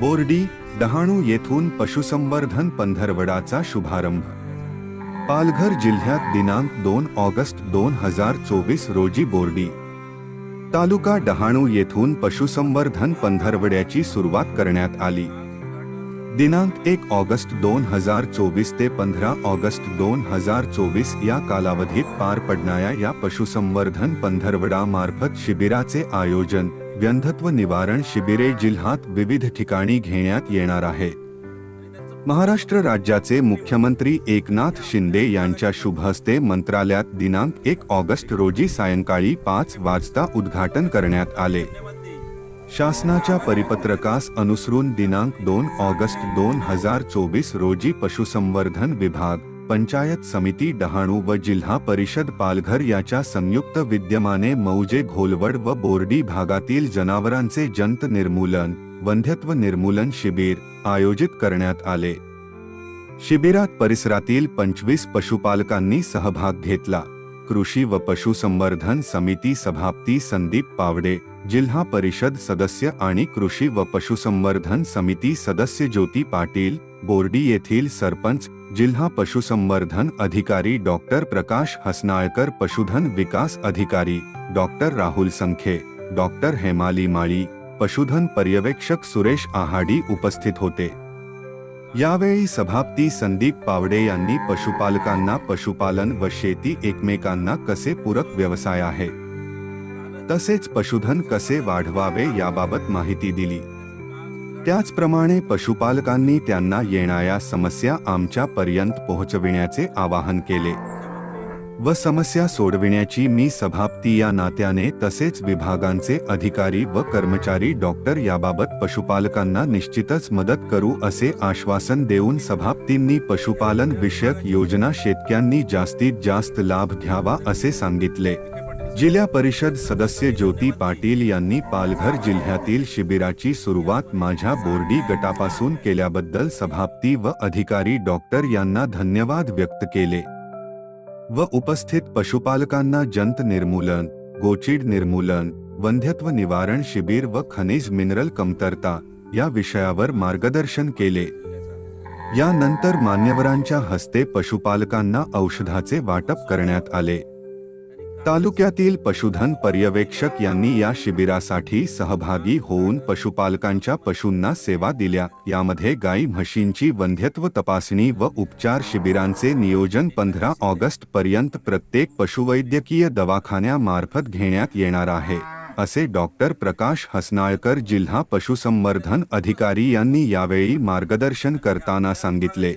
बोर्डी डहाणू येथून पशुसंवर्धन पंधरवडाचा शुभारंभ. पालघर जिल्ह्यात दिनांक दोन ऑगस्ट दोन हजार चोवीस रोजी बोर्डी. तालुका डहाणू येथून पशुसंवर्धन पंधरवड्याची सुरुवात करण्यात आली. दिनांक एक ऑगस्ट दोन हजार चोवीस ते पंधरा ऑगस्ट दोन हजार चोवीस या कालावधीत पार पडणाऱ्या या पशुसंवर्धन पंधरवडामार्फत शिबिराचे आयोजन व्यंधत्व निवारण शिबिरे जिल्ह्यात विविध ठिकाणी घेण्यात येणार आहे. महाराष्ट्र राज्याचे मुख्यमंत्री एकनाथ शिंदे यांच्या शुभ हस्ते मंत्रालयात दिनांक एक ऑगस्ट रोजी सायंकाळी पाच वाजता उद्घाटन करण्यात आले. शासनाच्या परिपत्रकास अनुसरून दिनांक दोन ऑगस्ट दोन हजार चोवीस रोजी पशुसंवर्धन विभाग पंचायत समिती डहाणू व जिल्हा परिषद पालघर याच्या संयुक्त विद्यमाने मौजे घोलवड व बोर्डी भागातील जनावरांचे जंत निर्मूलन वंध्यत्व निर्मूलन शिबिर आयोजित करण्यात आले. शिबिरात परिसरातील पंचवीस पशुपालकांनी सहभाग घेतला. कृषी व पशुसंवर्धन समिती सभापती संदीप पावडे जिल्हा परिषद सदस्य आणि कृषी व पशुसंवर्धन समिती सदस्य ज्योती पाटील बोर्डी येथील सरपंच जिल्हा पशुसंवर्धन अधिकारी डॉक्टर प्रकाश हसनाळकर पशुधन विकास अधिकारी डॉक्टर राहुल संखे डॉक्टर हेमाली माळी पशुधन पर्यवेक्षक सुरेश आहाडी उपस्थित होते. यावेळी सभापती संदीप पावडे यांनी पशुपालकांना पशुपालन व शेती एकमेकांना कसे पूरक व्यवसाय आहे? तसेच पशुधन कसे वाढवावे याबाबत माहिती दिली. त्याचप्रमाणे पशुपालकांनी त्यांना येणाऱ्या समस्या आमच्या पर्यंत पोहोचविण्याचे आवाहन केले. व समस्या सोडविण्याची मी सभापती या नात्याने तसेच विभागांचे अधिकारी व कर्मचारी डॉक्टर याबाबत पशुपालकांना निश्चितच मदत करू असे आश्वासन देऊन सभापतींनी पशुपालन विषयक योजना शेतक्यांनी जास्तीत जास्त लाभ घ्यावा असे सांगितले. जिल्हा परिषद सदस्य ज्योती पाटील यांनी पालघर जिल्ह्यातील शिबिराची सुरुवात माझ्या बोर्डी गटापासून केल्याबद्दल सभापती व अधिकारी डॉक्टर यांना धन्यवाद व्यक्त केले. व उपस्थित पशुपालकांना जंत निर्मूलन गोचीड निर्मूलन वंध्यत्व निवारण शिबिर व खनिज मिनरल कमतरता या विषयावर मार्गदर्शन केले. यानंतर मान्यवरांच्या हस्ते पशुपालकांना औषधाचे वाटप करण्यात आले. तालुक्यातील पशुधन पर्यवेक्षक यांनी या शिबिरासाठी सहभागी होऊन पशुपालकांच्या पशूंना सेवा दिल्या. यामध्ये गाई म्हशींची वंध्यत्व तपासणी व उपचार शिबिरांचे नियोजन पंधरा ऑगस्ट पर्यंत प्रत्येक पशुवैद्यकीय दवाखान्यामार्फत घेण्यात येणार आहे. असे डॉक्टर प्रकाश हसनाळकर जिल्हा पशुसंवर्धन अधिकारी यांनी यावेळी मार्गदर्शन करताना सांगितले.